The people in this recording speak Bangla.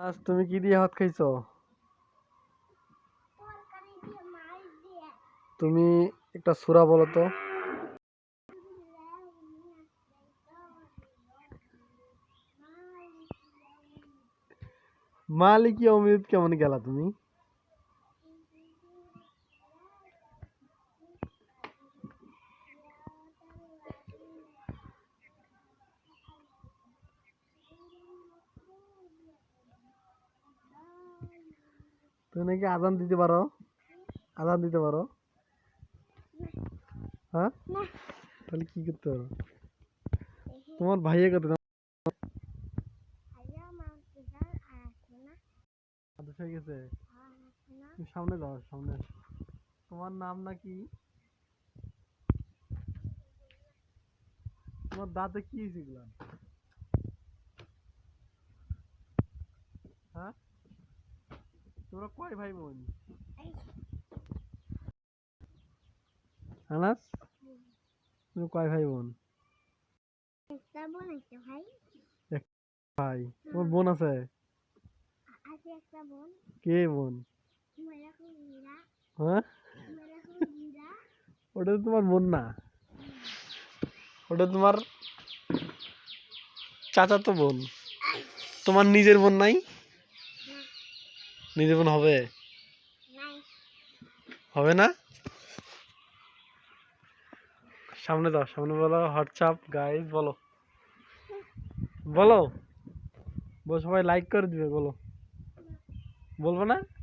আজ তুমি কি দিয়ে ভাত খাইছো? তুমি একটা সুরা বলো তো। মালিক অমৃত কেমন গেলা তুমি? তুমি নাকি আজান দিতে পারো? আজান দিতে পারো? হ্যাঁ? তাহলে কি করতে পারো তোমার আদেশ হয়ে গেছে? সামনে যাও সামনে তোমার নাম নাকি? তোমার দাঁতে কি হয়েছে? হ্যাঁ? তোমরা কয় ভাই বোন আনাস? তুমি কয় ভাই বোন একটা বোন একটা ভাই। ভাই। তোমার বোন আছে? আছে একটা বোন। কে বোন? হ্যাঁ? ওটা তো তোমার বোন না। ওটা তোমার চাচা তো বোন। তোমার নিজের বোন নাই? নিজের হবে? হবে না? সামনে দাও সামনে বলো হোয়াটসঅ্যাপ গাইজ বলো। বলো। বলো সবাই লাইক করে দিবে বলো। বলব না?